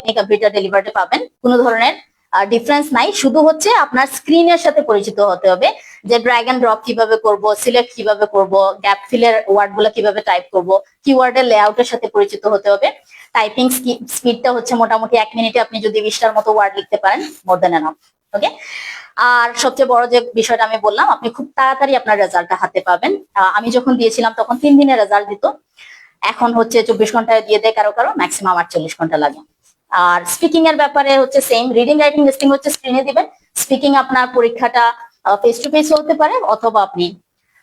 আপনি কম্পিউটার ডেলিভারিতে পাবেন। কোনো ধরনের ডিফারেন্স নাই। শুধু হচ্ছে আপনার স্ক্রিনের সাথে পরিচিত হতে হবে যে ড্র্যাগ এন্ড ড্রপ কীভাবে করব সিলেক্ট কীভাবে করব গ্যাপ ফিলের ওয়ার্ডগুলো কীভাবে টাইপ করব কিওয়ার্ডের লেআউটের সাথে পরিচিত হতে হবে। টাইপিং স্পিডটা হচ্ছে মোটামুটি এক মিনিটে আপনি যদি বিশটার মতো ওয়ার্ড লিখতে পারেন মোর দেন এনাফ ওকে আর সবচেয়ে বড় যে বিষয়টা আমি বললাম, আপনি খুব তাড়াতাড়ি আপনার রেজাল্টটা হাতে পাবেন। আমি যখন দিয়েছিলাম তখন তিন দিনের রেজাল্ট দিত। এখন হচ্ছে চব্বিশ ঘন্টায় দিয়ে দেয় কারও কারও ম্যাক্সিমাম আটচল্লিশ ঘণ্টা লাগে। আর স্পিকিং এর ব্যাপারে হচ্ছে সেম রিডিং রাইটিং লিস্টিং হচ্ছে স্ক্রিনে দিবেন। স্পিকিং আপনার পরীক্ষাটা ফেস টু ফেস হতে পারে অথবা আপনি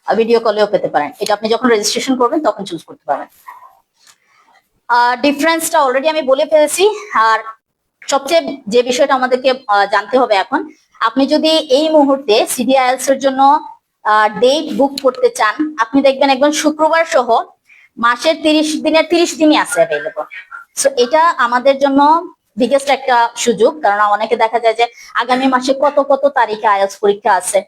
ভিডিও কলেও পেতে পারেন। এটা আপনি যখন রেজিস্ট্রেশন করবেন, তখন চুজ করতে পারবেন। ডিফারেন্সটা অলরেডি আমি বলে ফেলেছি। আর সবচেয়ে যে বিষয়টা আমাদেরকে জানতে হবে এখন, আপনি যদি এই মুহূর্তে সিডিআইএলস এর জন্য ডেট বুক করতে চান, আপনি দেখবেন একদম শুক্রবার সহ মাসের তিরিশ দিনের তিরিশ দিনই আছে অ্যাভেলেবল এটা আমাদের জন্য বিগেস্ট একটা সুযোগ, কারণ অনেকে দেখা যায় যে আগামী মাসে কত কত তারিখে আইএলস পরীক্ষা আছে।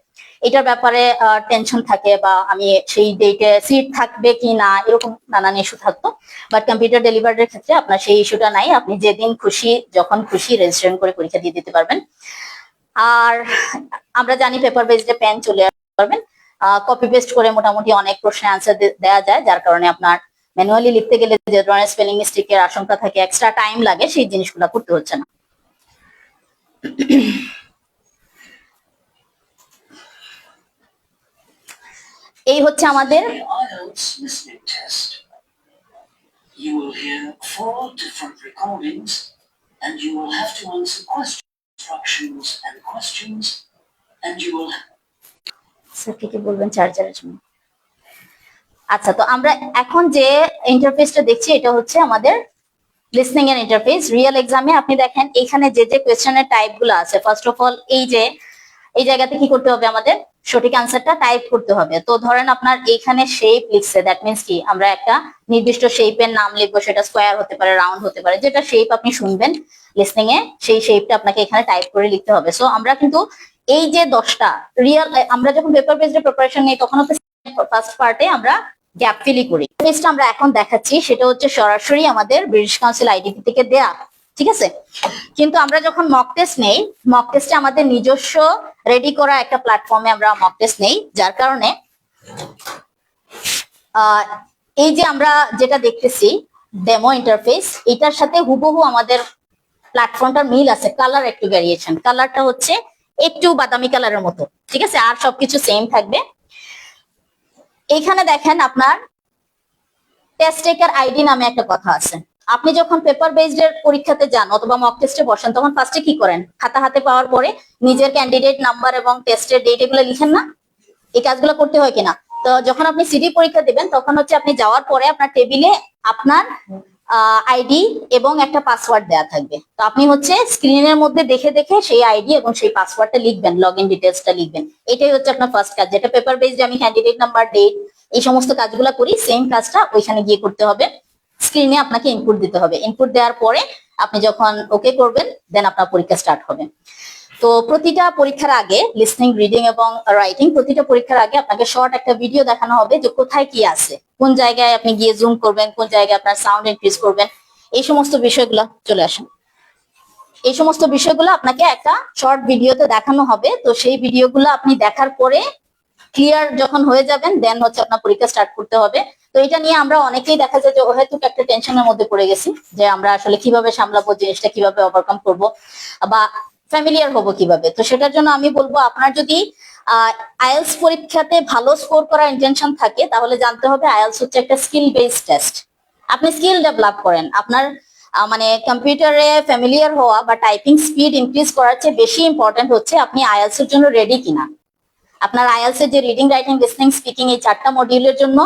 এটার ব্যাপারে টেনশন থাকে বা আমি সেই ডেটে সিট থাকবে কি না, এরকম নানান ইস্যু থাকতো। বাট কম্পিউটার ডেলিভারির ক্ষেত্রে আপনার সেই ইস্যুটা নাই। আপনি যেদিন খুশি, যখন খুশি রেজিস্ট্রেশন করে পরীক্ষা দিয়ে দিতে পারবেন। আর আমরা জানি পেপার বেসডে পেন চলে পারবেন কপি পেস্ট করে মোটামুটি অনেক প্রশ্নের আনসার দেওয়া যায়, যার কারণে আপনার ম্যানুয়ালি লিখতে গেলে যে ধরনের স্পেলিং মিস্টেকের আশঙ্কা থাকে এক্সট্রা টাইম লাগে সেই জিনিসগুলো করতে হচ্ছে না। এই হচ্ছে আমাদের স্যার কি বলবেন? চার্জারের জন্য। আচ্ছা তো আমরা এখন যে ইন্টারফেসটা দেখছি, এটা হচ্ছে আমাদের লিসনিং এর ইন্টারফেস রিয়েল এক্সামে আপনি দেখেন, এখানে যে যে কোয়েশ্চেনের টাইপগুলো আছে ফার্স্ট অফ অল এই যে, এই জায়গাতে কি করতে হবে আমাদের? সঠিক আনসারটা টাইপ করতে হবে। তো ধরেন আপনার এইখানে শেপ লিখছে দ্যাট মিনস কি? আমরা একটা নির্দিষ্ট শেপের নাম লিখব, সেটা স্কোয়ার হতে পারে রাউন্ড হতে পারে, যেটা শেপ আপনি শুনবেন লিসনিং এ, সেই শেপটা আপনাকে এখানে টাইপ করে লিখতে হবে। সো আমরা কিন্তু এই যে দশটা রিয়েল আমরা যখন পেপার বেসড প্রিপারেশন নিই, তখন ফার্স্ট পার্টে আমরা গ্যাপ ফিলি করি। পেজটা আমরা এখন দেখাচ্ছি, সেটা হচ্ছে সরাসরি আমাদের ব্রিটিশ কাউন্সিল আইডিপি থেকে দেয়া, ঠিক আছে? কিন্তু আমরা যখন মক টেস্ট নেই মক টেস্টে আমাদের নিজস্ব রেডি করা একটা প্ল্যাটফর্মে আমরা মক টেস্ট নেই, যার কারণে এই যে আমরা যেটা দেখতেছি ডেমো ইন্টারফেস এটার সাথে হুবহু আমাদের প্ল্যাটফর্মটার মিল আছে কালার একটু ভ্যারিয়েশন কালারটা হচ্ছে একটু বাদামি কালারের মতো, ঠিক আছে? আর সবকিছু সেম থাকবে। এইখানে দেখেন আপনার টেস্ট টেকার আইডি নামে একটা কথা আছে। আপনি যখন পেপার বেসড এর পরীক্ষাতে যান অথবা মক টেস্টে বসেন, তখন ফার্স্টে কি করেন? খাতা হাতে পাওয়ার পরে নিজের ক্যান্ডিডেট নাম্বার এবং টেস্টের ডেট এগুলো লিখেন না? এই কাজগুলো করতে হয় কিনা? তো যখন আপনি সিডি পরীক্ষা দিবেন, তখন হচ্ছে আপনি যাওয়ার পরে আপনার টেবিলে আপনার আইডি এবং একটা পাসওয়ার্ড দেওয়া থাকবে। তো আপনি হচ্ছে স্ক্রিনের মধ্যে দেখে দেখে সেই আইডি এবং সেই পাসওয়ার্ডটা লিখবেন লগ ইন ডিটেলসটা লিখবেন। এটাই হচ্ছে আপনার ফার্স্ট কাজ। যেটা পেপার বেসড আমি ক্যান্ডিডেট নাম্বার ডেট এই সমস্ত কাজগুলো করি সেম কাজটা ওইখানে গিয়ে করতে হবে। স্ক্রিনে আপনাকে ইনপুট দিতে হবে। ইনপুট দেওয়ার পরে আপনি যখন ওকে করবেন দেন আপনার পরীক্ষা স্টার্ট হবে। তো প্রতিটা পরীক্ষার আগে লিসনিং রিডিং এবং রাইটিং প্রতিটা পরীক্ষার আগে আপনাকে শর্ট একটা ভিডিও দেখানো হবে যে কোথায় কি আছে, কোন জায়গায় আপনি গিয়ে জুম করবেন, কোন জায়গায় আপনার সাউন্ড ইনক্রিজ করবেন, এই সমস্ত বিষয়গুলো চলে আসেন। এই সমস্ত বিষয়গুলো আপনাকে একটা শর্ট ভিডিওতে দেখানো হবে, তো সেই ভিডিওগুলো আপনি দেখার পরে ক্লিয়ার যখন হয়ে যাবেন দেন হচ্ছে আপনার পরীক্ষা স্টার্ট করতে হবে। তো এটা নিয়ে আমরা অনেকেই দেখা যায় যে অহেতুক একটা টেনশনের মধ্যে পড়ে গেছি, যে আমরা আসলে কীভাবে সামলাবো, জিনিসটা কীভাবে ওভারকাম করব, বা ফ্যামিলিয়ার হব কীভাবে? তো সেটার জন্য আমি বলব, আপনার যদি আইএলস পরীক্ষাতে ভালো স্কোর করার ইন্টেনশন থাকে, তাহলে জানতে হবে আইএলস হচ্ছে একটা স্কিল বেসড টেস্ট আপনি স্কিল ডেভেলপ করেন। আপনার মানে কম্পিউটারে ফ্যামিলিয়ার হওয়া বা টাইপিং স্পিড ইনক্রিজ করার চেয়ে বেশি ইম্পর্টেন্ট হচ্ছে আপনি আইএলস এর জন্য রেডি কিনা। আপনার আইএলস এর যে রিডিং রাইটিং লিসনিং স্পিকিং এই চারটা মডিউলের জন্য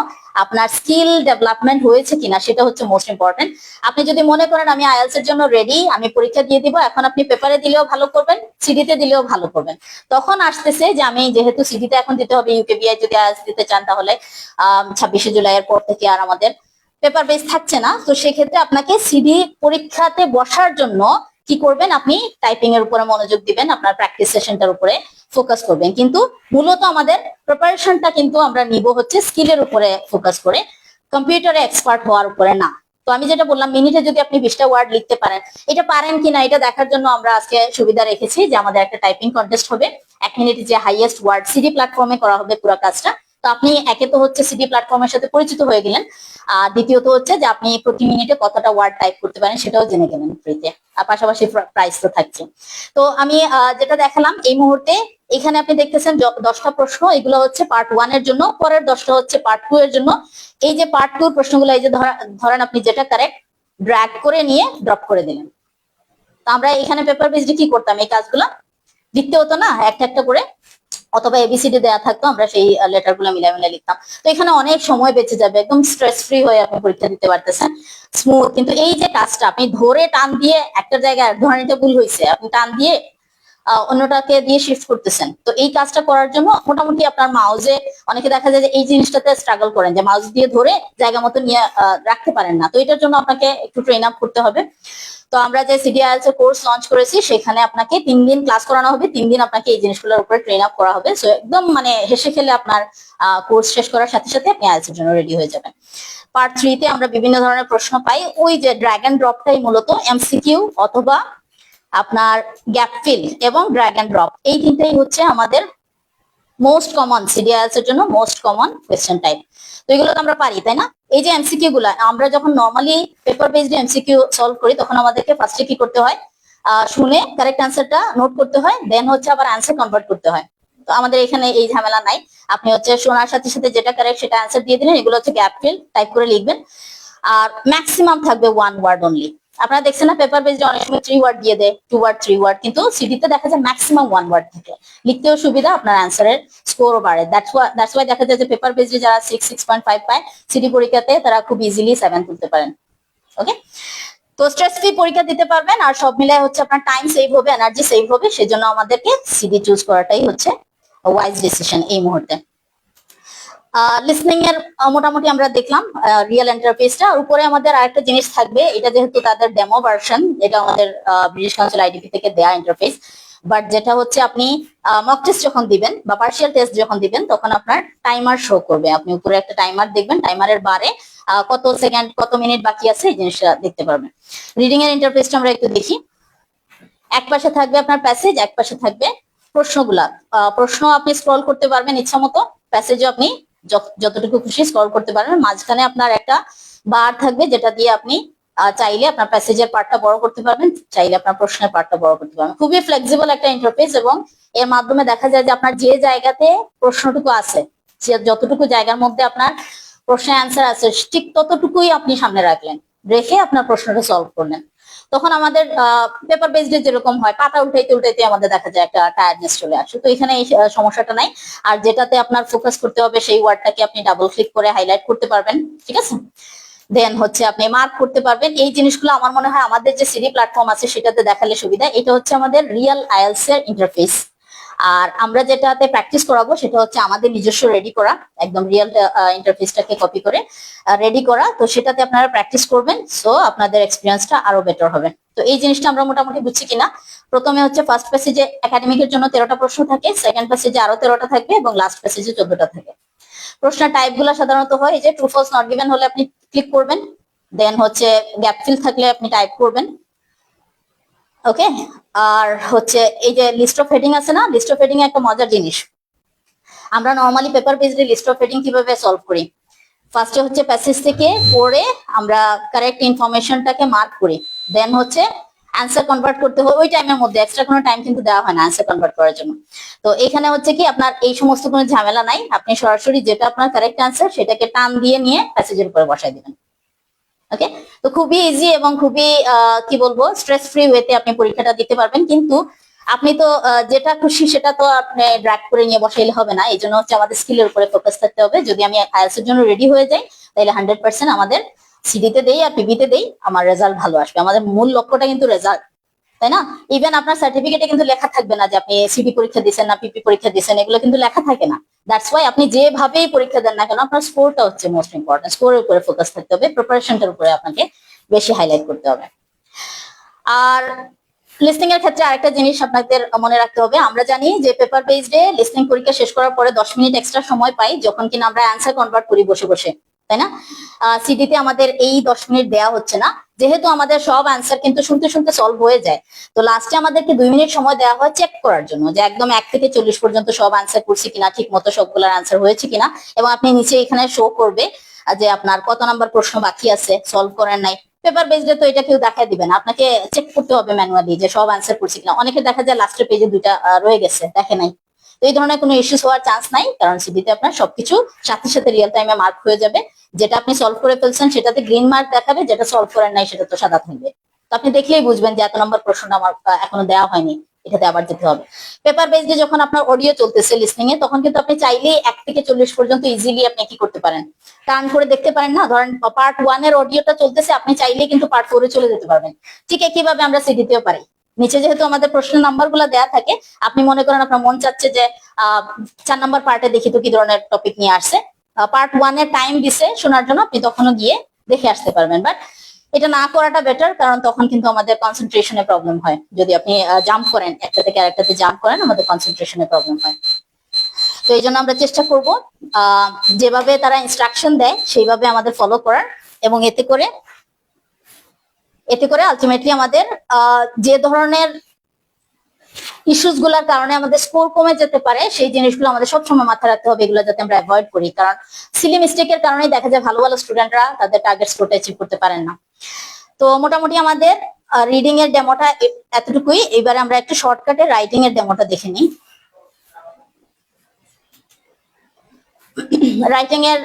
আপনার স্কিল ডেভেলপমেন্ট হয়েছে কিনা সেটা হচ্ছে মোস্ট ইম্পর্টেন্ট আপনি যদি মনে করেন আমি আইএলস এর জন্য রেডি আমি পরীক্ষা দিয়ে দিব, এখন আপনি পেপারে দিলেও ভালো করবেন সিডিতে দিলেও ভালো করবেন। তখন আসতেছে যে আমি যেহেতু সিডিতে এখন দিতে হবে ইউকেবিআই যদি আইএলস দিতে চান তাহলে ছাব্বিশে জুলাই এর পর থেকে আর আমাদের পেপার বেস থাকছে না। তো সেক্ষেত্রে আপনাকে সিডি পরীক্ষাতে বসার জন্য কি করবেন? আপনি টাইপিং এর উপরে মনোযোগ দিবেন, আপনার প্র্যাকটিস সেশনটার উপরে। ফোকাস করবেন। কিন্তু মূলত আমাদের প্রিপারেশনটা কিন্তু আমরা নিব হচ্ছে স্কিলের উপরে ফোকাস করে। কম্পিউটারে এক্সপার্ট হওয়ার উপরে না। তো আমি যেটা বললাম মিনিটে যদি আপনি বিশটা ওয়ার্ড লিখতে পারেন, এটা পারেন কিনা এটা দেখার জন্য আমরা আজকে সুবিধা রেখেছি যে আমাদের একটা টাইপিং কন্টেস্ট হবে। এক মিনিটে যে হাইয়েস্ট ওয়ার্ড সিডি প্ল্যাটফর্মে করা হবে পুরো কাজটা। তো আপনি একে তো হচ্ছে সিডি প্ল্যাটফর্মের সাথে পরিচিত হয়ে গেলেন। আর দ্বিতীয়ত হচ্ছে যে আপনি প্রতি মিনিটে কতটা ওয়ার্ড টাইপ করতে পারেন সেটাও জেনে গেলেন ফ্রিতে আর পাশাপাশি প্রাইস তো থাকছে। তো আমি যেটা দেখালাম, এই মুহূর্তে এখানে আপনি দেখতেছেন দশটা প্রশ্ন, এগুলো হচ্ছে পার্ট ওয়ানের জন্য, পরের দশটা হচ্ছে পার্ট টু এর জন্য। এই যে পার্ট টু প্রশ্নগুলো, এই যে ধরা- ধরেন আপনি যেটা কারেক্ট ড্র্যাগ করে নিয়ে ড্রপ করে দিলেন। তো আমরা এখানে পেপার বেসডে কি করতাম এই কাজগুলো? লিখতে হতো না, একটা একটা করে অথবা এবিসিডি দেওয়া থাকতো, আমরা সেই লেটারগুলো মিলাই মিলাই লিখতাম। তো এখানে অনেক সময় বেঁচে যাবে, একদম স্ট্রেস ফ্রি হয়ে আপনি পরীক্ষা দিতে পারতেছেন। স্মুথ কিন্তু এই যে কাজটা আপনি ধরে টান দিয়ে একটা জায়গায়, ধরেন এটা ভুল হয়েছে, আপনি টান দিয়ে অন্যটাকে দিয়ে শিফট করতেছেন। তো এই কাজটা করার জন্য মোটামুটি আপনার মাউজে অনেকে দেখা যায় যে এই জিনিসটাতে স্ট্রাগল করেন, যে মাউস দিয়ে ধরে জায়গা মতো নিয়ে রাখতে পারেন না। তো এটার জন্য আপনাকে একটু ট্রেন আপ করতে হবে। তো আমরা যে সিডিআইএলস এর কোর্স লঞ্চ করেছি, সেখানে আপনাকে তিন দিন ক্লাস করানো হবে, তিন দিন আপনাকে এই জিনিসগুলোর উপরে ট্রেন আপ করা হবে। সো একদম মানে হেসে খেলে আপনার কোর্স শেষ করার সাথে সাথে আপনি আইএলস এর জন্য রেডি হয়ে যাবেন। পার্ট থ্রিতে আমরা বিভিন্ন ধরনের প্রশ্ন পাই। ওই যে ড্র্যাগন ড্রপটাই মূলত এমসিকিউ অথবা আপনার গ্যাপ ফিল এবং ড্র্যাগ অ্যান্ড ড্রপ এই তিনটাই হচ্ছে আমাদের মোস্ট কমন সিডিআইএলস এর জন্য মোস্ট কমন কোয়েশ্চেন টাইপ তো এগুলো তো আমরা পারি, তাই না? এই যে এমসিকিউ গুলা, আমরা যখন normally paper based MCQ solve করি, তখন আমাদেরকে ফার্স্টে কি করতে হয়? শুনে কারেক্ট অ্যান্সারটা নোট করতে হয় দেন হচ্ছে আবার অ্যান্সার কনভার্ট করতে হয়। তো আমাদের এখানে এই ঝামেলা নাই। আপনি হচ্ছে শোনার সাথে সাথে যেটা কারেক্ট সেটা অ্যান্সার দিয়ে দিলেন, এগুলো হচ্ছে গ্যাপ ফিল টাইপ করে লিখবেন। আর ম্যাক্সিমাম থাকবে ওয়ান ওয়ার্ড অনলি আপনারা দেখছেন না পেপার বেসড অনেক সময় থ্রি ওয়ার্ড দিয়ে দেয় টু ওয়ার্ড থ্রি ওয়ার্ড কিন্তু সিডিতে দেখা যায় ম্যাক্সিমাম ওয়ান ওয়ার্ড থাকে। লিখতেও সুবিধা, আপনার অ্যান্সারের স্কোরও বাড়ে। দ্যাটস ওয়াই দেখা যায় যে পেপার বেসডে যারা সিক্স সিক্স পয়েন্ট ফাইভ পায় সিডি পরীক্ষাতে তারা খুব ইজিলি সেভেন তুলতে পারেন। ওকে তো স্ট্রেস ফ্রি পরীক্ষা দিতে পারবেন, আর সব মিলাই হচ্ছে আপনার টাইম সেভ হবে এনার্জি সেভ হবে, সেজন্য আমাদেরকে সিডি চুজ করাটাই হচ্ছে ওয়াইজ ডিসিশন এই মুহূর্তে। লিসনিং এর মোটামুটি আমরা দেখলাম রিয়েল ইন্টারফেসটা উপরে আমাদের আরেকটা জিনিস থাকবে, এটা যেহেতু তাদের ডেমো ভার্সন এটা আমাদের ব্রিটিশ কাউন্সিল আইডিপি থেকে দেয়া ইন্টারফেস বাট যেটা হচ্ছে আপনি মক টেস্ট যখন দিবেন বা পার্শিয়াল টেস্ট যখন দিবেন, তখন আপনার টাইমার শো করবে। আপনি উপরে একটা টাইমার দেখবেন টাইমারের বারে কত সেকেন্ড কত মিনিট বাকি আছে, এই জিনিসটা দেখতে পারবেন। রিডিং এর ইন্টারফেসটা আমরা একটু দেখি। এক পাশে থাকবে আপনার প্যাসেজ এক পাশে থাকবে প্রশ্নগুলা। প্রশ্ন আপনি স্ক্রল করতে পারবেন ইচ্ছা মতো প্যাসেজও আপনি যতটুকু খুশি স্ক্রল করতে পারবেন। মাঝখানে আপনার একটা বার থাকবে, যেটা দিয়ে আপনি চাইলে আপনার প্যাসেজের পার্টটা বড় করতে পারবেন, চাইলে আপনার প্রশ্নের পার্টটা বড় করতে পারবেন। খুবই ফ্লেক্সিবল একটা ইন্টারফেস এবং এর মাধ্যমে দেখা যায় যে আপনার যে জায়গাতে প্রশ্নটুকু আছে যে যতটুকু জায়গার মধ্যে আপনার প্রশ্নের অ্যান্সার আছে, ঠিক ততটুকুই আপনি সামনে রাখলেন। রেখে আপনার প্রশ্নটা সলভ করলেন। তখন আমাদের পেপার বেসড যেরকম হয়, পাতা উল্টাইতে উল্টাইতে আমাদের দেখা যায় একটা টায়ার্ডনেস চলে আসে। তো এখানে এই সমস্যাটা নাই। আর যেটাতে আপনার ফোকাস করতে হবে সেই ওয়ার্ডটাকে আপনি ডাবল ক্লিক করে হাইলাইট করতে পারবেন, ঠিক আছে? দেন হচ্ছে আপনি মার্ক করতে পারবেন। এই জিনিসগুলো আমার মনে হয় আমাদের যে সিডি প্ল্যাটফর্ম আছে সেটাতে দেখালে সুবিধা। এটা হচ্ছে আমাদের রিয়েল আইএলস এর ইন্টারফেস আর আমরা যেটাতে প্র্যাকটিস করাবো সেটা হচ্ছে আমাদের নিজস্ব রেডি করা, একদম রিয়েল ইন্টারফেসটাকে কপি করে রেডি করা। তো সেটাতে আপনারা প্র্যাকটিস করবেন সো আপনাদের এক্সপিরিয়েন্সটা আরও বেটার হবে। তো এই জিনিসটা আমরা মোটামুটি বুঝছি কিনা? প্রথমে হচ্ছে ফার্স্ট প্যাসেজে একাডেমিকের জন্য তেরোটা প্রশ্ন থাকে সেকেন্ড প্যাসেজে আরও তেরোটা থাকবে এবং লাস্ট প্যাসেজে চোদ্দটা থাকে। প্রশ্ন টাইপগুলো সাধারণত হয় যে ট্রু ফলস নট গিভেন হলে আপনি ক্লিক করবেন দেন হচ্ছে গ্যাপ ফিল থাকলে আপনি টাইপ করবেন। ওকে আর হচ্ছে এই যে লিস্ট অফ হেডিং আছে না? লিস্ট অফ হেডিং একটা মজার জিনিস। আমরা normally paper based list of heading কীভাবে সলভ করি? ফার্স্টে হচ্ছে প্যাসেজ থেকে পড়ে আমরা কারেক্ট ইনফরমেশনটাকে মার্ক করি। দেন হচ্ছে অ্যান্সার কনভার্ট করতে হবে ওই টাইমের মধ্যে এক্সট্রা কোনো টাইম কিন্তু দেওয়া হয় না অ্যান্সার কনভার্ট করার জন্য। তো এখানে হচ্ছে কি আপনার এই সমস্ত কোনো ঝামেলা নাই। আপনি সরাসরি যেটা আপনার কারেক্ট অ্যান্সার সেটাকে টান দিয়ে নিয়ে প্যাসেজের উপরে বসাই দিবেন। ওকে তো খুবই ইজি এবং খুবই কি বলব স্ট্রেস ফ্রি ওয়েতে আপনি পরীক্ষাটা দিতে পারবেন। কিন্তু আপনি তো যেটা খুশি সেটা তো আপনি ড্রাইভ করে নিয়ে বসাইলে হবে না। এই জন্য হচ্ছে আমাদের স্কিলের উপরে ফোকাস থাকতে হবে। যদি আমি আইএলস এর জন্য রেডি হয়ে যাই, তাহলে হান্ড্রেড পার্সেন্ট আমাদের সিডিতে দেই আর পিবিতে দেই, আমার রেজাল্ট ভালো আসবে। আমাদের মূল লক্ষ্যটা কিন্তু রেজাল্ট তাই না? ইভেন আপনার সার্টিফিকেটে কিন্তু লেখা থাকবে না যে আপনি সিডি পরীক্ষা দিচ্ছেন না পিপি পরীক্ষা দিচ্ছেন এগুলো কিন্তু লেখা থাকে না। দ্যাটস ওয়াই আপনি যেভাবেই পরীক্ষা দেন না কেন, আপনার স্কোরটা হচ্ছে মোস্ট ইম্পর্টেন্ট স্কোরের উপরে ফোকাস থাকতে হবে প্রিপারেশনটার উপরে আপনাকে বেশি হাইলাইট করতে হবে। আর লিস্টিং এর ক্ষেত্রে আরেকটা জিনিস আপনাদের মনে রাখতে হবে, আমরা জানি যে পেপার বেসডে লিস্টিং পরীক্ষা শেষ করার পরে দশ মিনিট এক্সট্রা সময় পাই, যখন কিনা আমরা অ্যান্সার কনভার্ট করি বসে বসে, তাই না? সিডিতে আমাদের এই দশ মিনিট দেওয়া হচ্ছে না। যেহেতু আমাদের সব অ্যান্সার কিন্তু শুনতে শুনতে সলভ হয়ে যায়। তো লাস্টে আমাদেরকে দুই মিনিট সময় দেওয়া হয় চেক করার জন্য যে একদম এক থেকে চল্লিশ পর্যন্ত সব অ্যান্সার করছি কিনা ঠিক মতো সবগুলোর অ্যান্সার হয়েছে কিনা এবং আপনি নিচে এখানে শো করবে যে আপনার কত নাম্বার প্রশ্ন বাকি আছে সলভ করেন নাই। পেপার বেসডে তো এটা কেউ দেখায় দিবে না। আপনাকে চেক করতে হবে ম্যানুয়ালি যে সব অ্যান্সার করছি কিনা। অনেকে দেখা যায় লাস্টের পেজে দুইটা রয়ে গেছে, দেখে নাই। তো এই ধরনের কোনো ইস্যুস হওয়ার চান্স নাই, কারণ সিডিতে আপনার সবকিছু সাথে সাথে রিয়েল টাইমে মার্ক হয়ে যাবে। যেটা আপনি সলভ করে ফেলছেন সেটাতে গ্রিন মার্ক দেখাবে যেটা সলভ করেন নাই সেটা তো সাদা থাকবে। তো আপনি দেখলেই বুঝবেন যে এত নম্বর প্রশ্নটা আমার এখনও দেওয়া হয়নি। এটাতে আবার যেতে হবে। পেপার বেসডে যখন আপনার অডিও চলতেছে লিসনিং এ তখন কিন্তু আপনি চাইলেই এক থেকে চল্লিশ পর্যন্ত ইজিলি আপনি কি করতে পারেন। টার্ন করে দেখতে পারেন না ধরেন পার্ট ওয়ানের অডিওটা চলতেছে আপনি চাইলেই কিন্তু পার্ট ফোরে চলে যেতে পারবেন। ঠিক একইভাবে আমরা সিডিতেও পারি। নিচে যেহেতু আমাদের প্রশ্ন নাম্বারগুলো দেওয়া থাকে আপনি মনে করেন আপনার মন চাচ্ছে যে আহ, চার নাম্বার পার্টে দেখি তো কি ধরনের টপিক নিয়ে আসছে। পার্ট ওয়ান টাইম দিছে, শোনার জন্য আপনি তখনও গিয়ে দেখে আসতে পারবেন। বাট এটা না করাটা বেটার কারণ তখন কিন্তু আমাদের কনসেন্ট্রেশনে প্রবলেম হয়। যদি আপনি জাম্প করেন একটা থেকে আরেকটাতে জাম্প করেন, আমাদের কনসেন্ট্রেশনে প্রবলেম হয়। তো এই জন্য আমরা চেষ্টা করব যেভাবে তারা ইনস্ট্রাকশন দেয়, সেইভাবে আমাদের ফলো করার এবং এতে করে এতে করে আলটিমেটলি আমাদের যে ধরনের ইস্যুসগুলার কারণে আমাদের স্কোর কমে যেতে পারে, সেই জিনিসগুলো আমাদের সবসময় মাথায় রাখতে হবে, এগুলো যাতে আমরা অ্যাভয়েড করি। কারণ সিলি মিস্টেকের কারণেই দেখা যায় ভালো ভালো স্টুডেন্টরা তাদের টার্গেট স্কোরটা অ্যাচিভ করতে পারেন না। তো মোটামুটি আমাদের রিডিং এর ডেমোটা এতটুকুই। এবারে আমরা একটু শর্টকাটে রাইটিং এর ডেমোটা দেখে নিই। রাইটিং এর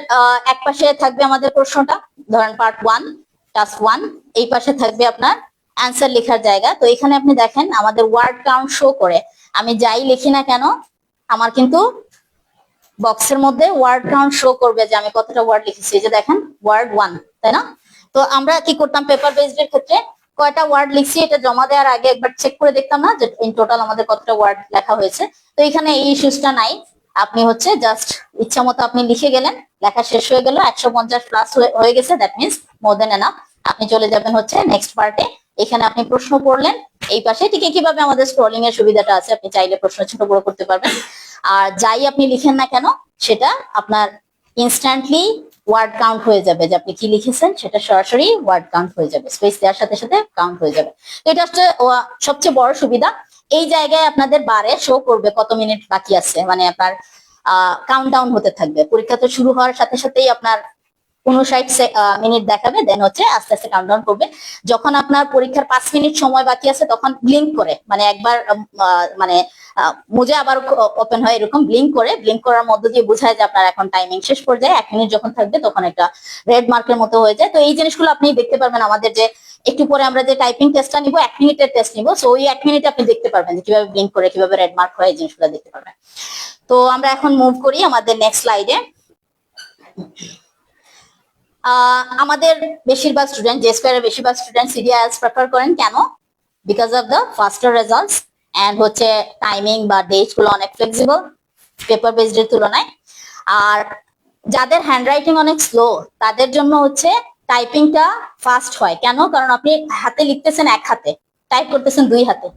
এক পাশে থাকবে আমাদের প্রশ্নটা, ধরেন পার্ট ওয়ান টাস্ক ওয়ান এই পাশে থাকবে আপনার অ্যান্সার লেখার জায়গা। তো এখানে আপনি দেখেন, আমাদের ওয়ার্ড কাউন্ট শো করে। আমি যাই লিখি না কেন, আমার কিন্তু বক্সের মধ্যে ওয়ার্ড কাউন্ট শো করবে যে আমি কতটা ওয়ার্ড লিখেছি। যে দেখেন ওয়ার্ড ওয়ান তাই না? তো আমরা কি করতাম পেপার বেসড এর ক্ষেত্রে কয়টা ওয়ার্ড লিখছি, এটা জমা দেওয়ার আগে একবার চেক করে দেখতাম না যে ইন টোটাল আমাদের কতটা ওয়ার্ড লেখা হয়েছে। তো এখানে এই ইস্যুসটা নাই। আপনি হচ্ছে জাস্ট ইচ্ছা মতো আপনি লিখে গেলেন, লেখা শেষ হয়ে গেল, একশো পঞ্চাশ প্লাস হয়ে গেছে that means more than enough আপনি চলে যাবেন হচ্ছে নেক্সট পার্টে এখানে আপনি প্রশ্ন পড়লেন এই পাশে ঠিক কীভাবে আমাদের স্ক্রলিং এর সুবিধাটা আছে, আপনি চাইলে প্রশ্ন ছোট বড় করতে পারবেন। আর যাই আপনি লিখেন না কেন, সেটা আপনার ইনস্ট্যান্টলি ওয়ার্ড কাউন্ট হয়ে যাবে। যে আপনি কি লিখেছেন, সেটা সরাসরি ওয়ার্ড কাউন্ট হয়ে যাবে। স্পেস দেওয়ার সাথে সাথে কাউন্ট হয়ে যাবে। এটা হচ্ছে সবচেয়ে বড় সুবিধা। এই জায়গায় আপনাদের বারে শো করবে কত মিনিট বাকি আছে। মানে আপনার কাউন্ট ডাউন হতে থাকবে। পরীক্ষা তো শুরু হওয়ার সাথে সাথেই আপনার উনষাট মিনিট দেখাবে দেন হচ্ছে আস্তে আস্তে কাউন্ট ডাউন করবে। যখন আপনার পরীক্ষার পাঁচ মিনিট সময় বাকি আছে, তখন ব্লিঙ্ক করে মানে একবার মানে মুজে আবার ওপেন হয় এরকম ব্লিঙ্ক করে। ব্লিঙ্ক করার মধ্য দিয়ে বোঝায় যে আপনার এখন টাইমিং শেষ পর্যায়ে, এক মিনিট যখন থাকবে তখন একটা রেড মার্কের মতো হয়ে যায়। তো এই জিনিসগুলো আপনি দেখতে পারবেন আমাদের যে, একটু পরে আমরা যে টাইপিং টেস্টটা নিব, এক মিনিটের টেস্ট নিব। সো ওই এক মিনিটে আপনি দেখতে পারবেন যে কীভাবে ব্লিঙ্ক করে, কীভাবে রেড মার্ক হয় এই জিনিসগুলো দেখতে পারবেন। তো আমরা এখন মুভ করি আমাদের নেক্সট স্লাইডে আমাদের বেশিরভাগ স্টুডেন্ট যে স্কোয়ারের বেশিরভাগ স্টুডেন্ট সিডিআইএস প্রেফার করেন। কেন? Because of the faster results and হচ্ছে টাইমিং বা ডেটগুলো অনেক ফ্লেক্সিবল পেপার বেসড এর তুলনায়। আর যাদের হ্যান্ডরাইটিং অনেক স্লো তাদের জন্য হচ্ছে টাইপিংটা ফাস্ট হয়। কেন? কারণ আপনি হাতে লিখতেছেন এক হাতে টাইপ করতেছেন দুই হাতে।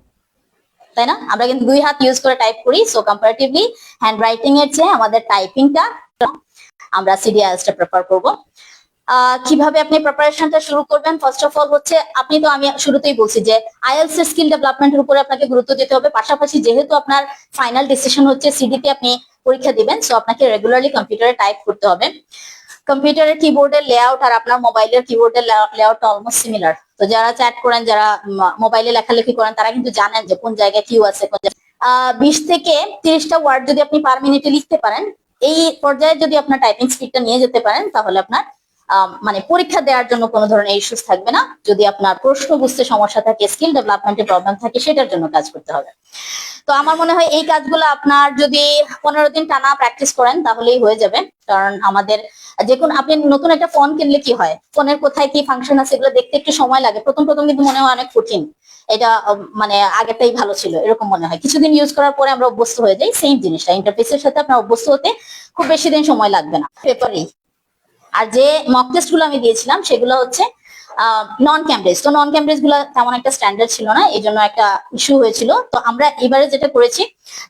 তাই না? আমরা কিন্তু দুই হাত ইউজ করে টাইপ করি সো কম্পারেটিভলি হ্যান্ড রাইটিং এর চেয়ে আমাদের টাইপিংটা আমরা সিডিআইএসটা প্রেফার করব। কীভাবে আপনি প্রিপারেশনটা শুরু করবেন? ফার্স্ট অফ অল হচ্ছে, আপনি তো আমি শুরুতেই বলছি যে আইএলস এর স্কিল ডেভেলপমেন্টের উপরে আপনাকে গুরুত্ব দিতে হবে। পাশাপাশি যেহেতু আপনার ফাইনাল ডিসিশন হচ্ছে সিডিতে আপনি পরীক্ষা দিবেন সো আপনাকে রেগুলারলি কম্পিউটারে টাইপ করতে হবে। কম্পিউটারের কিবোর্ডের লেআউট আর আপনার মোবাইলের কিবোর্ডের লেআউট অলমোস্ট সিমিলার তো যারা চ্যাট করেন, যারা মোবাইলে লেখালেখি করেন, তারা কিন্তু জানেন যে কোন জায়গায় কিউ আছে, কোন বিশ থেকে তিরিশটা ওয়ার্ড যদি আপনি পার মিনিটে লিখতে পারেন, এই পর্যায়ে যদি আপনার টাইপিং স্পিডটা নিয়ে যেতে পারেন, তাহলে আপনার মানে পরীক্ষা দেওয়ার জন্য কোনো ধরনের ইস্যুস থাকবে না। যদি আপনার প্রশ্ন বুঝতে সমস্যা থাকে স্কিল ডেভেলপমেন্টের প্রবলেম থাকে, সেটার জন্য কাজ করতে হবে। তো আমার মনে হয় এই কাজগুলো আপনার যদি পনেরো দিন টানা প্র্যাকটিস করেন, তাহলেই হয়ে যাবে। কারণ আমাদের যে কোনো আপনি নতুন একটা ফোন কিনলে কি হয়? ফোনের কোথায় কি ফাংশন আছে, এগুলো দেখতে একটু সময় লাগে। প্রথম প্রথম কিন্তু মনে হয় অনেক কঠিন। এটা মানে আগেরটাই ভালো ছিল, এরকম মনে হয়। কিছুদিন ইউজ করার পরে আমরা অভ্যস্ত হয়ে যাই সেম জিনিসটা। ইন্টারফেসের সাথে আপনার অভ্যস্ত হতে খুব বেশি দিন সময় লাগবে না। পেপারেই আর যে মক টেস্টগুলো আমি দিয়েছিলাম, সেগুলো হচ্ছে নন ক্যামব্রেজ তো নন ক্যামব্রেজগুলো তেমন একটা স্ট্যান্ডার্ড ছিল না এই জন্য একটা ইস্যু হয়েছিল। তো আমরা এবারে যেটা করেছি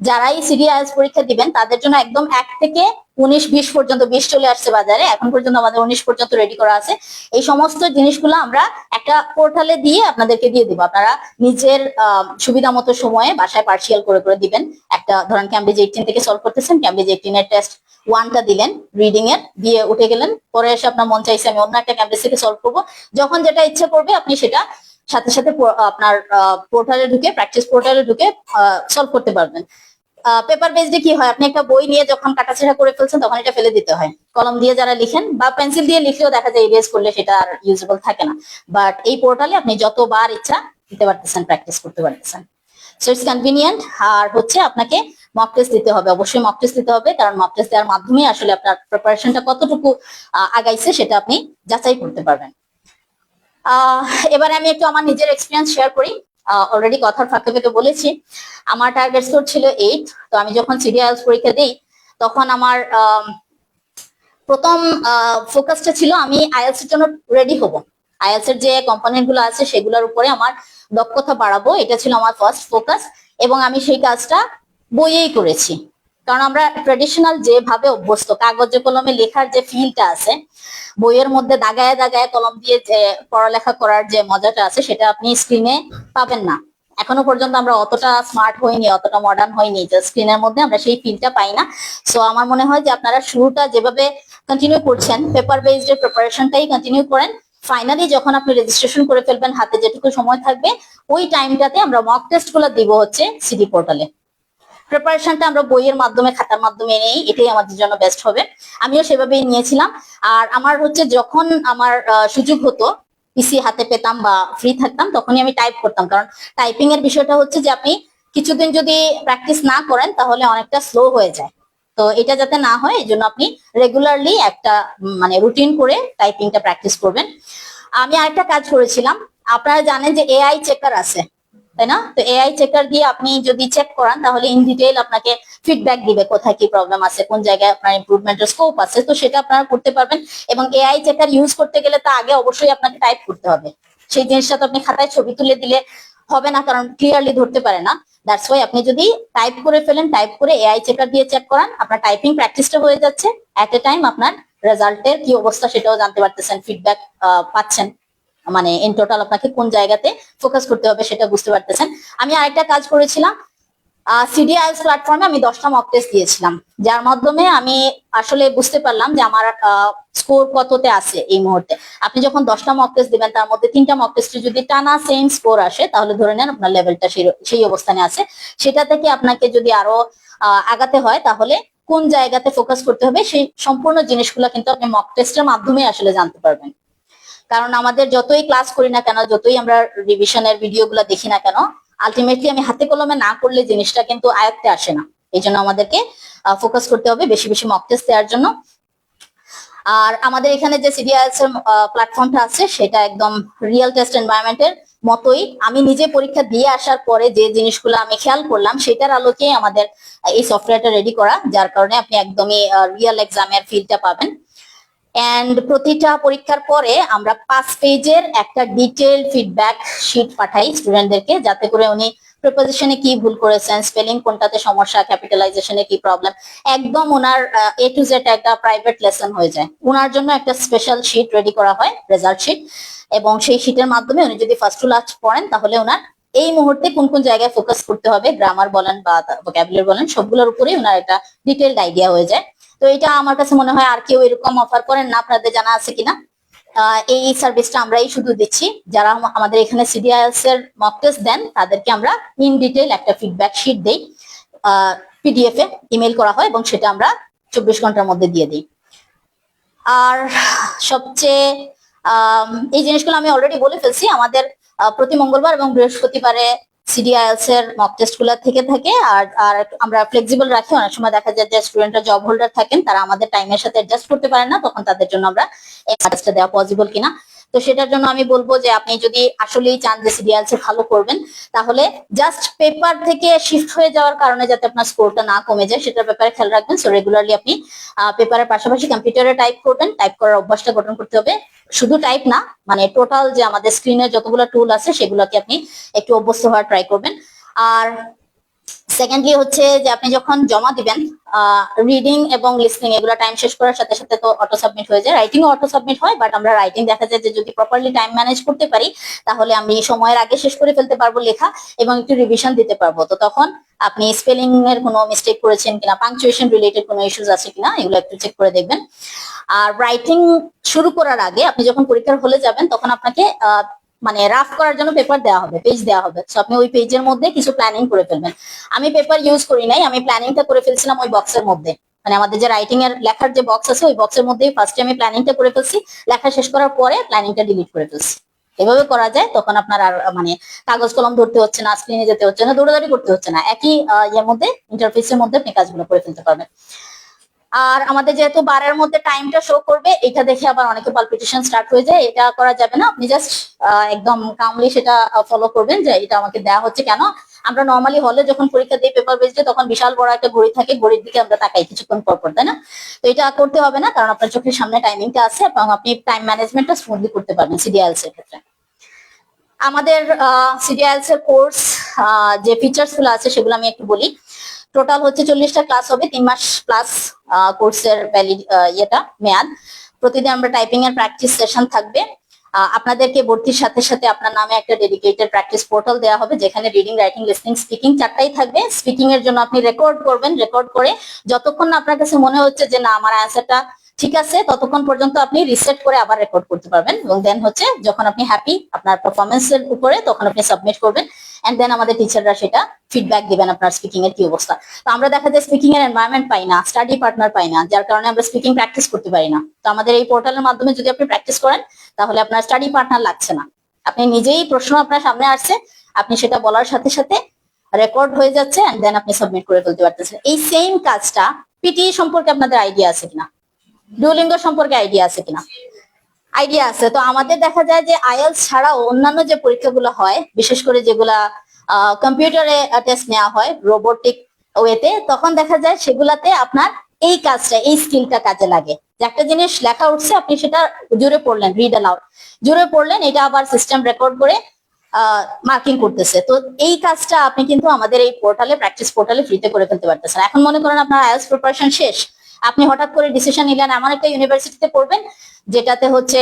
যারাই সিডিআইএস পরীক্ষা দিবেন, তাদের জন্য একদম এক থেকে উনিশ, বিশ পর্যন্ত, বিশ চলে আসছে বাজারে। এখন পর্যন্ত আমাদের উনিশ পর্যন্ত রেডি করা আছে। এই সমস্ত জিনিসগুলো আমরা একটা পোর্টালে দিয়ে আপনাদেরকে দিয়ে দিব। আপনারা নিজের সুবিধা মতো সময়ে বাসায় পার্সিয়াল করে করে দিবেন। একটা, ধরেন ক্যামব্রিজ এইটিন থেকে সলভ করতেছেন ক্যামব্রিজ এইটিন এর টেস্ট ওয়ানটা দিলেন রিডিং এর, দিয়ে উঠে গেলেন। পরে এসে আপনার মন চাইছে, আমি অন্য একটা ক্যামব্রিজ থেকে সলভ করব। যখন যেটা ইচ্ছে করবে, আপনি সেটা সাথে সাথে আপনার পোর্টালে ঢুকে প্র্যাকটিস পোর্টালে ঢুকে সলভ করতে পারবেন। পেপার বেসডে কি হয়? আপনি একটা বই নিয়ে যখন কাটাছেড়া করে ফেলছেন, তখন এটা ফেলে দিতে হয়। কলম দিয়ে যারা লিখেন বা পেন্সিল দিয়ে লিখলেও দেখা যায় ইরেজ করলে সেটা আর ইউজেবল থাকে না। বাট এই পোর্টালে আপনি যতবার ইচ্ছা দিতে পারতেছেন প্র্যাকটিস করতে পারতেছেন। সো ইটস কনভিনিয়েন্ট আর হচ্ছে আপনাকে মক টেস্ট দিতে হবে। অবশ্যই মক টেস্ট দিতে হবে। কারণ মক টেস্ট দেওয়ার মাধ্যমে আসলে আপনার প্রিপারেশনটা কতটুকু আগাইছে সেটা আপনি যাচাই করতে পারবেন। এবারে আমি একটু আমার নিজের এক্সপিরিয়েন্স শেয়ার করি। অলরেডি কথার ফাঁকে ফাঁকে বলেছি। আমার টার্গেট স্কোর ছিল এইট তো আমি যখন সিরিয়ালস পরীক্ষা দিই তখন আমার আম, প্রথম ফোকাসটা ছিল আমি আইএলস এর জন্য রেডি হব। আইএলস এর যে কোম্পানি গুলো আছে সেগুলোর উপরে আমার দক্ষতা বাড়াবো এটা ছিল আমার ফার্স্ট ফোকাস এবং আমি সেই কাজটা বইয়েই করেছি। কারণ আমরা ট্রেডিশনাল যেভাবে অভ্যস্ত, কাগজে কলমে লেখার যে ফিলটা আছে, বইয়ের মধ্যে দাগায় দাগায় কলম দিয়ে যে পড়ালেখা করার যে মজাটা আছে, সেটা আপনি স্ক্রিনে পাবেন না। এখনও পর্যন্ত আমরা অতটা স্মার্ট হইনি, অতটা মডার্ন হইনি যে স্ক্রিনের মধ্যে আমরা সেই ফিলটা পাই না। সো আমার মনে হয় যে আপনারা শুরুটা যেভাবে কন্টিনিউ করছেন পেপার বেসড এর প্রিপারেশনটাই কন্টিনিউ করেন। ফাইনালি যখন আপনি রেজিস্ট্রেশন করে ফেলবেন, হাতে যেটুকু সময় থাকবে, ওই টাইমটাতে আমরা মক টেস্টগুলো দিব হচ্ছে সিডি পোর্টালে প্রিপারেশনটা আমরা বইয়ের মাধ্যমে, খাতার মাধ্যমে নেই, এটাই আমাদের জন্য বেস্ট হবে। আমিও সেভাবেই নিয়েছিলাম। আর আমার হচ্ছে যখন আমার সুযোগ হতো পিসি হাতে পেতাম বা ফ্রি থাকতাম, তখনই আমি টাইপ করতাম। কারণ টাইপিং এর বিষয়টা হচ্ছে যে আপনি কিছুদিন যদি প্র্যাকটিস না করেন, তাহলে অনেকটা স্লো হয়ে যায়। তো এটা যাতে না হয়, এই জন্য আপনি রেগুলারলি একটা মানে রুটিন করে টাইপিংটা প্র্যাকটিস করবেন। আমি আরেকটা কাজ করেছিলাম। আপনারা জানেন যে এআই চেকার আছে। তাই না? তো এআই চেকার দিয়ে আপনি যদি চেক করান, তাহলে ইন ডিটেইল আপনাকে ফিডব্যাক দিবে কোথায় কি প্রবলেম আছে, কোন জায়গায় আপনার ইমপ্রুভমেন্টের স্কোপ আছে। তো সেটা আপনারা করতে পারবেন। এবং এআই চেকার ইউজ করতে গেলে তা আগে অবশ্যই আপনাকে টাইপ করতে হবে। সেই জিনিসটা তো আপনি খাতায় ছবি তুলে দিলে হবে না, কারণ ক্লিয়ারলি ধরতে পারে না। দ্যাটস ওয়াই আপনি যদি টাইপ করে ফেলেন টাইপ করে এআই চেকার দিয়ে চেক করান, আপনার টাইপিং প্র্যাকটিসটা হয়ে যাচ্ছে। এট এ টাইম আপনার রেজাল্টের কি অবস্থা সেটাও জানতে পারতেছেন ফিডব্যাক পাচ্ছেন। মানে ইন টোটাল আপনাকে কোন জায়গাতে ফোকাস করতে হবে সেটা বুঝতে পারতেছেন। আমি আরেকটা কাজ করেছিলাম। সিডিআইএস প্ল্যাটফর্মে আমি দশটা মক টেস্ট দিয়েছিলাম। যার মাধ্যমে আমি আসলে বুঝতে পারলাম যে আমার স্কোর কততে আছে এই মুহূর্তে। আপনি যখন দশটা মক টেস্ট দিবেন, তার মধ্যে তিনটা মক টেস্টে যদি টানা সেম স্কোর আসে, তাহলে ধরে নেন আপনার লেভেলটা সেই অবস্থানে আছে। সেটা থেকে আপনাকে যদি আরও আগাতে হয়, তাহলে কোন জায়গাতে ফোকাস করতে হবে, সেই সম্পূর্ণ জিনিসগুলো কিন্তু আপনি মক টেস্টের মাধ্যমে আসলে জানতে পারবেন। কারণ আমাদের যতই ক্লাস করি না কেন, যতই আমরা রিভিশনের ভিডিওগুলো দেখি না কেন আলটিমেটলি আমি হাতে কলমে না করলে জিনিসটা কিন্তু আয়ত্তে আসে না। এই জন্য আমাদেরকে ফোকাস করতে হবে, বেশি বেশি মক টেস্ট দেওয়ার জন্য। আর আমাদের এখানে যে সিডিআইএস এর প্ল্যাটফর্মটা আছে, সেটা একদম রিয়েল টেস্ট এনভায়রনমেন্টের মতোই। আমি নিজে পরীক্ষা দিয়ে আসার পরে যে জিনিসগুলো আমি খেয়াল করলাম, সেটার আলোকে আমাদের এই সফটওয়্যারটা রেডি করা, যার কারণে আপনি একদমই রিয়েল এক্সামের ফিলটা পাবেন। এন্ড প্রতিটা পরীক্ষার পরে আমরা পাঁচ পেজের একটা ডিটেল ফিডব্যাক শিট পাঠাই স্টুডেন্টদেরকে যাতে করে উনি প্রিপোজিশনে কি ভুল করেছেন স্পেলিং কোনটাতে সমস্যা ক্যাপিটালাইজেশনে কি প্রবলেম একদম ওনার এ টু জেড একটা প্রাইভেট লেসন হয়ে যায়। ওনার জন্য একটা স্পেশাল শিট রেডি করা হয় রেজাল্ট শিট এবং সেই শিটের মাধ্যমে উনি যদি ফার্স্ট টু লাস্ট পড়েন, তাহলে ওনার এই মুহূর্তে কোন কোন জায়গায় ফোকাস করতে হবে গ্রামার বলেন বা ভোকাবুলারি বলেন, সবগুলোর উপরেই ওনার একটা ডিটেলড আইডিয়া হয়ে যায়। তো এটা আমার কাছে মনে হয় আর কেউ এরকম অফার করেন না, আপনাদের জানা আছে কিনা? এই সার্ভিসটা আমরাই শুধু দিচ্ছি। যারা আমাদের এখানে সিডিআইএস এর মক টেস্ট দেন, তাদেরকে আমরা ইন ডিটেল একটা ফিডব্যাক শিট দেই। পিডিএফ এ ইমেল করা হয় এবং সেটা আমরা চব্বিশ ঘণ্টার মধ্যে দিয়ে দিই। আর সবচেয়ে এই জিনিসগুলো আমি অলরেডি বলে ফেলছি। আমাদের প্রতি মঙ্গলবার এবং বৃহস্পতিবারে সিডিআইএলস এর মক টেস্টগুলা থেকে থাকে আর আর আমরা ফ্লেক্সিবল রাখি। অনেক সময় দেখা যায় যে স্টুডেন্টরা জব হোল্ডার থাকেন, তারা আমাদের টাইমের সাথে অ্যাডজাস্ট করতে পারেন না, তখন তাদের জন্য আমরা এই দেওয়া পসিবল কিনা। তো সেটার জন্য আমি বলব যে আপনি যদি আসলেই চান যে সিডিআইএলস ভালো করবেন, তাহলে জাস্ট পেপার থেকে শিফট হয়ে যাওয়ার কারণে যাতে আপনার স্কোরটা না কমে যায়, সেটার ব্যাপারে খেয়াল রাখবেন। সো রেগুলারলি আপনি পেপারের পাশাপাশি কম্পিউটারে টাইপ করবেন টাইপ করার অভ্যাসটা গঠন করতে হবে। শুধু টাইপ না মানে টোটাল যে আমাদের স্ক্রিনে যতগুলো টুল আছে, সেগুলোকে আপনি একটু অভ্যস্ত হওয়ার ট্রাই করবেন। আর সেকেন্ডলি হচ্ছে যে আপনি যখন জমা দিবেন রিডিং এবং লিসনিং এগুলো টাইম শেষ করার সাথে সাথে তো অটো সাবমিট হয়ে যায়। রাইটিংও অটো সাবমিট হয় বাট আমরা রাইটিং দেখা যায় যে যদি প্রপারলি টাইম ম্যানেজ করতে পারি, তাহলে আমি সময়ের আগে শেষ করে ফেলতে পারব লেখা এবং একটু রিভিশন দিতে পারব। তো তখন আপনি স্পেলিং এর কোনো মিস্টেক করেছেন কিনা পাংচুয়েশন রিলেটেড কোনো ইস্যুস আছে কিনা, এগুলো একটু চেক করে দেখবেন। আর রাইটিং শুরু করার আগে আপনি যখন পরীক্ষার হলে যাবেন, তখন আপনাকে মানে রাফ করার জন্য পেপার দেওয়া হবে পেজ দেওয়া হবে। তো আপনি ওই পেজের মধ্যে কিছু প্ল্যানিং করে ফেলবেন। আমি পেপার ইউজ করি নাই, আমি প্ল্যানিংটা করে ফেলছিলাম ওই বক্সের মধ্যে। মানে আমাদের যে রাইটিং এর লেখার যে বক্স আছে, ওই বক্সের মধ্যেই ফার্স্টে আমি প্ল্যানিংটা করে ফেলছি। লেখা শেষ করার পরে প্ল্যানিংটা ডিলিট করে ফেলছি। এভাবে করা যায়, তখন আপনার আর মানে কাগজ কলম ধরতে হচ্ছে না স্ক্রিনে যেতে হচ্ছে না, দৌড়াদৌড়ি করতে হচ্ছে না। একই ইয়ের মধ্যে ইন্টারফেসের মধ্যে আপনি কাজগুলো করে ফেলতে পারবেন। আর আমাদের যেহেতু বারের মধ্যে টাইমটা শো করবে, এটা দেখে আবার অনেকে পালপিটেশন স্টার্ট হয়ে যায়, এটা করা যাবে না। আপনি জাস্ট একদম কামলি সেটা ফলো করবেন যে এটা আমাকে দেওয়া হচ্ছে কেন? আমরা নর্মালি হলে যখন পরীক্ষা দিই পেপার বেসডে তখন বিশাল বড় একটা ঘড়ি থাকে, ঘড়ির দিকে আমরা তাকাই কিছুক্ষণ পর পর, তাই না? তো এটা করতে হবে না, কারণ আপনার চোখের সামনে টাইমিংটা আছে এবং আপনি টাইম ম্যানেজমেন্টটা স্মুথলি করতে পারবেন সিডিএলস এর ক্ষেত্রে। আমাদের সিডিএলস এর কোর্স যে ফিচার্সগুলো আছে সেগুলো আমি একটু বলি। টোটাল হচ্ছে চল্লিশটা ক্লাস হবে, তিন মাস প্লাস কোর্সের ভ্যালিড ইয়েটা, মেয়াদ। প্রতিদিন আমরা টাইপিং এর প্র্যাকটিস সেশন থাকবে। আপনাদেরকে ভর্তির সাথে সাথে আপনার নামে একটা ডেডিকেটেড প্র্যাকটিস পোর্টাল দেওয়া হবে, যেখানে রিডিং রাইটিং লিসনিং স্পিকিং চারটাই থাকবে। স্পিকিং এর জন্য আপনি রেকর্ড করবেন রেকর্ড করে যতক্ষণ না আপনার কাছে মনে হচ্ছে যে না, আমার অ্যান্সারটা ঠিক আছে, ততক্ষণ পর্যন্ত আপনি রিসেট করে আবার রেকর্ড করতে পারবেন। এবং দেন হচ্ছে যখন আপনি হ্যাপি আপনার পারফরমেন্স এর উপরে তখন আপনি সাবমিট করবেন। এন্ড দেন আমাদের টিচাররা সেটা ফিডব্যাক দিবেন আপনার স্পিকিং এর কি অবস্থা। তো আমরা দেখা যায় স্পিকিং এর এনভায়রনমেন্ট পাই না স্টাডি পার্টনার পাই না, যার কারণে আমরা স্পিকিং প্র্যাকটিস করতে পারি না। তো আমাদের এই পোর্টালের মাধ্যমে যদি আপনি প্র্যাকটিস করেন, তাহলে আপনার স্টাডি পার্টনার লাগছে না। আপনি নিজেই প্রশ্ন আপনার সামনে আসছে, আপনি সেটা বলার সাথে সাথে রেকর্ড হয়ে যাচ্ছে এন্ড দেন আপনি সাবমিট করে ফেলতে পারতেছেন। এই সেম কাজটা পিটি সম্পর্কে আপনাদের আইডিয়া আছে কিনা? ডুলিঙ্গ সম্পর্কে আইডিয়া আছে কিনা? আইডিয়া আছে। তো আমাদের দেখা যায় যে আইএলস ছাড়াও অন্যান্য যে পরীক্ষাগুলো হয়, বিশেষ করে যেগুলা কম্পিউটারে টেস্ট নেওয়া হয় রোবোটিক ওয়েতে তখন দেখা যায় সেগুলাতে আপনার এই কাজটা, এই স্কিলটা কাজে লাগে। একটা জিনিস লেখা উঠছে, আপনি সেটা জুড়ে পড়লেন রিড অ্যালাউড জুড়ে পড়লেন, এটা আবার সিস্টেম রেকর্ড করে মার্কিং করতেছে। তো এই কাজটা আপনি কিন্তু আমাদের এই পোর্টালে প্র্যাকটিস পোর্টালে ফ্রিতে করে ফেলতে পারতেছেন। এখন মনে করেন আপনার আইএলস প্রিপারেশন শেষ। আপনি হঠাৎ করে ডিসিশন নিলেন, এমন একটা ইউনিভার্সিটিতে পড়বেন, যেটাতে হচ্ছে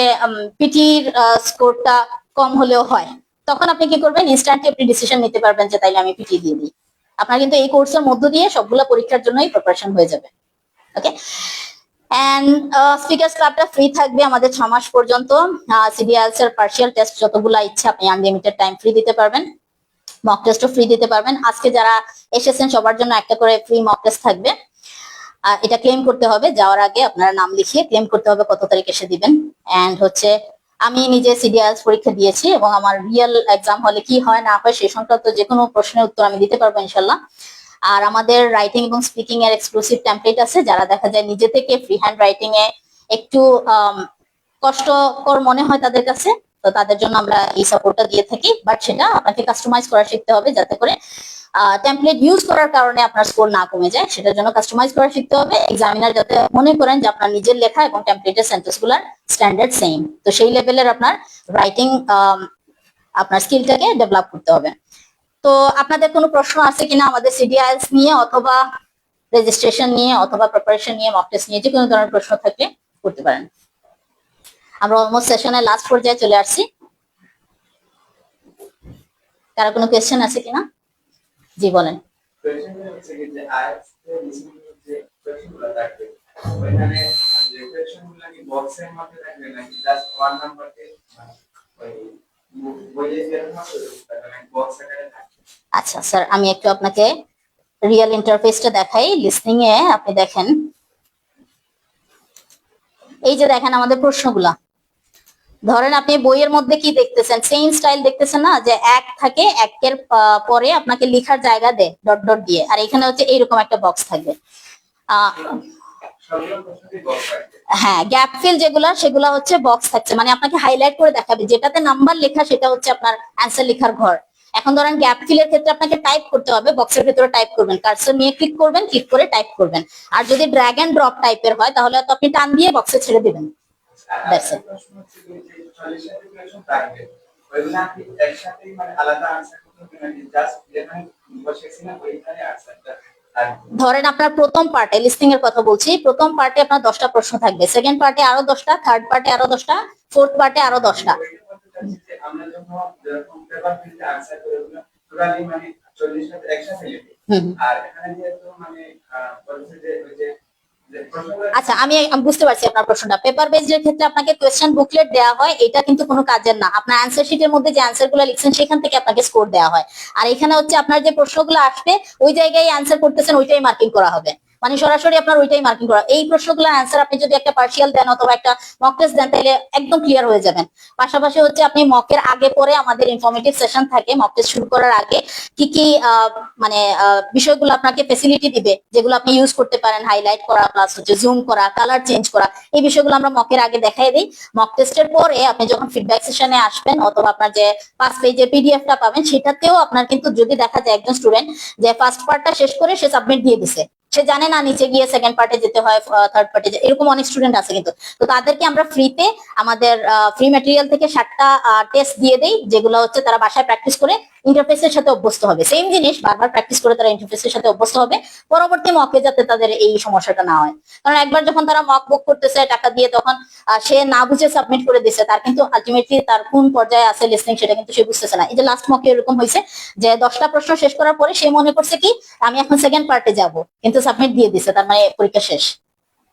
পিটির স্কোরটা কম হলেও হয়। তখন আপনি কি করবেন? ইনস্ট্যান্টলি আপনি ডিসিশন নিতে পারবেন যে, তাইলে আমি পিটি দিয়ে দিই। আপনার কিন্তু এই কোর্সের মধ্য দিয়ে সবগুলো পরীক্ষার জন্যই প্রিপারেশন হয়ে যাবে। ওকে এন্ড স্পিকার্স ক্লাবটা ফ্রি থাকবে আমাদের ছ মাস পর্যন্ত। সিডিএলস এর পার্সিয়াল টেস্ট যতগুলা ইচ্ছে আপনি আনলিমিটেড টাইম ফ্রি দিতে পারবেন। মক টেস্টও ফ্রি দিতে পারবেন। আজকে যারা এসেছেন, সবার জন্য একটা করে ফ্রি মক টেস্ট থাকবে। এটা ক্লেম করতে হবে। যাওয়ার আগে আপনারা নাম লিখিয়ে ক্লেম করতে হবে কত তারিখ এসে দিবেন। এন্ড হচ্ছে, আমি নিজে সিডিএলস পরীক্ষা দিয়েছি এবং আমার রিয়েল এক্সাম হলে কি হয়, না হয় সেই সংক্রান্ত যে কোনো প্রশ্নের উত্তর আমি দিতে পারব ইনশাল্লাহ। আর আমাদের রাইটিং এবং স্পিকিং এর এক্সক্লুসিভ টেমপ্লেট আছে। যারা দেখা যায় নিজে থেকে ফ্রি হ্যান্ড রাইটিং এ একটু কষ্টকর মনে হয় তাদের কাছে। তো তাদের জন্য আমরা এই সাপোর্টটা দিয়ে থাকি বাট সেটা আপনাকে কাস্টমাইজ করা শিখতে হবে যাতে করে টেমপ্লেট ইউজ করার কারণে আপনার স্কোর না কমে যায়। সেটার জন্য কাস্টমাইজ করা শিখতে হবে। এক্সামিনার যাতে মনে করেন যে আপনার নিজের লেখা এবং টেমপ্লেটের সেন্টেন্সগুলার স্ট্যান্ডার্ড সেম তো সেই লেভেলের আপনার রাইটিং আপনার স্কিলটাকে ডেভেলপ করতে হবে। তো আপনাদের কোনো প্রশ্ন আছে কিনা আমাদের সিডিআইএলস নিয়ে অথবা রেজিস্ট্রেশন নিয়ে অথবা প্রিপারেশন নিয়ে মক টেস্ট নিয়ে যে কোনো ধরনের প্রশ্ন থাকলে করতে পারেন। আমরা অলমোস্ট সেশনের লাস্ট পর্যায়ে চলে আসছি। কারও কোনো কোয়েশ্চেন আছে কিনা? জি, বলেন। আচ্ছা স্যার আমি একটু আপনাকে রিয়েল ইন্টারফেসটা দেখাই। লিসনিং এ আপনি দেখেন। এই যে দেখেন আমাদের প্রশ্নগুলা। ধরেন আপনি বইয়ের মধ্যে কি দেখতেছেন? সেম স্টাইল দেখতেছেন না? যে এক থাকে, একের পরে আপনাকে লেখার জায়গা দেয় ডট ডট দিয়ে। আর এখানে হচ্ছে এইরকম একটা বক্স থাকবে। হ্যাঁ গ্যাপ ফিল যেগুলা, সেগুলা হচ্ছে বক্স থাকছে। মানে আপনাকে হাইলাইট করে দেখাবে। যেটাতে নাম্বার লেখা, সেটা হচ্ছে আপনার অ্যান্সার লেখার ঘর। এখন ধরেন গ্যাপ ফিলের ক্ষেত্রে আপনাকে টাইপ করতে হবে। বক্সের ভিতরে টাইপ করবেন। কার্সর নিয়ে ক্লিক করবেন ক্লিক করে টাইপ করবেন। আর যদি ড্র্যাগ এন্ড ড্রপ টাইপের হয়, তাহলে আপনি টান দিয়ে বক্সে ছেড়ে দিবেন। ধরেন আপনার প্রথম পার্টে লিস্টিং এর কথা বলছি, প্রথম পার্টে আপনার দশটা প্রশ্ন থাকবে। সেকেন্ড পার্টে আরও দশটা থার্ড পার্টে আরও দশটা ফোর্থ পার্টে আরও দশটা। আর এখানে যেহেতু মানে বলছে যে আচ্ছা আমি বুঝতে পারছি আপনার প্রশ্নটা। পেপার বেসড এর ক্ষেত্রে আপনাকে কোয়েশ্চেন বুকলেট দেওয়া হয়, এটা কিন্তু কোনো কাজের না। আপনার অ্যান্সার শিটের মধ্যে যে অ্যান্সারগুলো লিখছেন, সেখান থেকে আপনাকে স্কোর দেওয়া হয়। আর এখানে হচ্ছে আপনার যে প্রশ্নগুলো আসবে, ওই জায়গায় অ্যান্সার করতেছেন, ওইটাই মার্কিং করা হবে। মানে সরাসরি আপনার ওইটাই মার্কিং করা। এই প্রশ্নগুলোর অ্যান্সার আপনি যদি একটা পার্সিয়াল দেন অথবা একটা মক টেস্ট দেন তাহলে একদম ক্লিয়ার হয়ে যাবেন। পাশাপাশি হচ্ছে আপনি মকের আগে পরে আমাদের ইনফরমেটিভ সেশন থাকে মক টেস্ট শুরু করার আগে কি কি মানে বিষয়গুলো আপনাকে ফেসিলিটি দিবে, যেগুলো আপনি ইউজ করতে পারেন হাইলাইট করা প্লাস হচ্ছে জুম করা কালার চেঞ্জ করা, এই বিষয়গুলো আমরা মকের আগে দেখাই দিই। মক টেস্টের পরে আপনি যখন ফিডব্যাক সেশনে আসবেন, অথবা আপনার যে পাঁচ পেজের পিডিএফটা পাবেন, সেটাতেও আপনার কিন্তু যদি দেখা যায় একজন স্টুডেন্ট যে ফার্স্ট পার্টটা শেষ করে সে সাবমিট দিয়ে দিছে সে জানে না নিচে গিয়ে সেকেন্ড পার্টে যেতে হয় থার্ড পার্টে এরকম অনেক স্টুডেন্ট আছে কিন্তু। তো তাদেরকে আমরা ফ্রিতে আমাদের ফ্রি ম্যাটেরিয়াল থেকে সাতটা টেস্ট দিয়ে দেই, যেগুলো হচ্ছে তারা বাসায় প্র্যাকটিস করে ইন্টারফেসের সাথে অভ্যস্ত হবে। সেম জিনিস, বারবার প্র্যাকটিস করে তারা ইন্টারফেসের সাথে অভ্যস্ত হবে, পরবর্তী মকে যাতে তাদের এই সমস্যাটা না হয়। কারণ একবার যখন তারা মক বুক করতেছে, টাকা দিয়ে তখন সে না বুঝে সাবমিট করে দিছে, তার কিন্তু আলটিমেটলি তার কোন পর্যায়ে আছে লিসনিং সেটা কিন্তু সে বুঝতেছে না। এই যে লাস্ট মকে এরকম হয়েছে যে, দশটা প্রশ্ন শেষ করার পরে সে মনে করছে কি, আমি এখন সেকেন্ড পার্টে যাব। কিন্তু সাবমিট দিয়ে দিছে, তার মানে পরীক্ষা শেষ।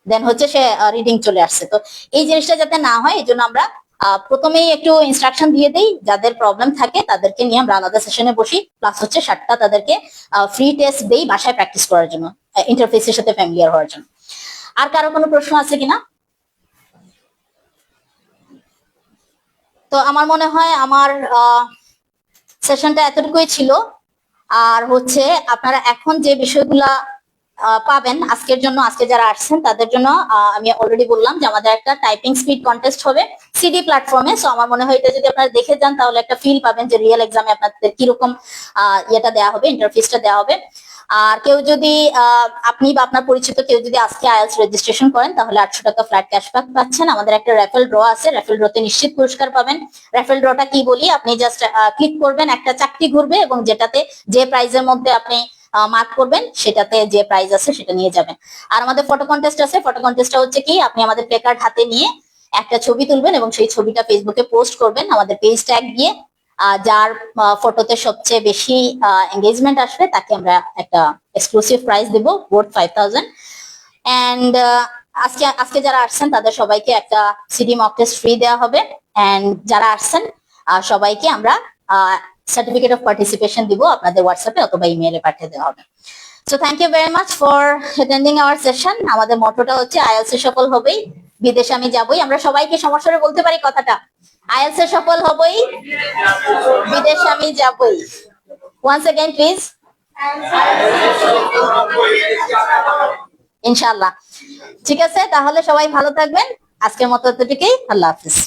দেন হচ্ছে সে রিডিং চলে আসছে। তো এই জিনিসটা যাতে না হয় এই জন্য আমরা প্রথমেই একটু ইনস্ট্রাকশন দিয়ে দেই, যাদের প্রবলেম থাকে তাদেরকে নিয়ে আমরা আলাদা সেশনে বসি। প্লাস হচ্ছে সাতটা তাদেরকে ফ্রি টেস্ট দেই বাসায় প্র্যাকটিস করার জন্য ইন্টারফেসের সাথে ফ্যামিলিয়ার হওয়ার জন্য। আর কারও কোনো প্রশ্ন আছে কিনা তো আমার মনে হয় আমার সেশনটা এতটুকুই ছিল। আর হচ্ছে আপনারা এখন যে বিষয়গুলা পাবেন। আজকের জন্য, আজকে যারা আসছেন, তাদের জন্য আমি অলরেডি বললাম যে আমাদের একটা টাইপিং স্পিড কন্টেস্ট হবে সিডি প্ল্যাটফর্মে সো আমার মনে হয় এটা যদি আপনারা দেখে যান, তাহলে একটা ফিল পাবেন যে রিয়েল এক্সামে আপনাদের কীরকম ইয়েটা দেওয়া হবে ইন্টারফেসটা দেওয়া হবে। আর কেউ যদি আপনি বা আপনার পরিচিত কেউ যদি আজকে আইএলস রেজিস্ট্রেশন করেন, তাহলে আটশো টাকা ফ্ল্যাট ক্যাশব্যাক পাচ্ছেন। আমাদের একটা রেফেল ড্র আছে। রেফেল ড্রতে নিশ্চিত পুরস্কার পাবেন। রেফেল ড্রটা কি বলি? আপনি জাস্ট ক্লিক করবেন, একটা চাকরি ঘুরবে এবং যেটাতে যে প্রাইজের মধ্যে আপনি মার্ক করবেন, সেটাতে যে প্রাইজ আছে সেটা নিয়ে যাবেন। আর আমাদের ফটো কন্টেস্ট আছে ফটো কন্টেস্টটা হচ্ছে কি, আপনি আমাদের প্লে কার্ড হাতে নিয়ে একটা ছবি তুলবেন এবং সেই ছবিটা ফেসবুকে পোস্ট করবেন, আমাদের পেজ ট্যাগ দিয়ে। যার ফটোতে সবচেয়ে বেশি এঙ্গেজমেন্ট আসবে, তাকে আমরা একটা এক্সক্লুসিভ প্রাইজ দেবো বোর্ড ফাইভ থাউজেন্ড অ্যান্ড আজকে আজকে যারা আসছেন, তাদের সবাইকে একটা সিডি মক টেস্ট ফ্রি দেওয়া হবে। অ্যান্ড যারা আসছেন সবাইকে আমরা সার্টিফিকেট অফ পার্টিসিপেশন দিব আপনাদের হোয়াটসঅ্যাপে অথবা ইমেইলে পাঠিয়ে দেওয়া হবে so thank you very much for attending our session আমাদের মোটোটা হচ্ছে আইএলস এ সফল হবেই বিদেশে আমি যাবই আমরা সবাইকে সমস্যারে বলতে পারি কথাটা আইএলস এ সফল হবই বিদেশে আমি যাবই ওয়ান্স अगेन প্লিজ ইনশাআল্লাহ ঠিক আছে তাহলে সবাই ভালো থাকবেন আজকের মতো এতটুকুই আল্লাহ হাফিজ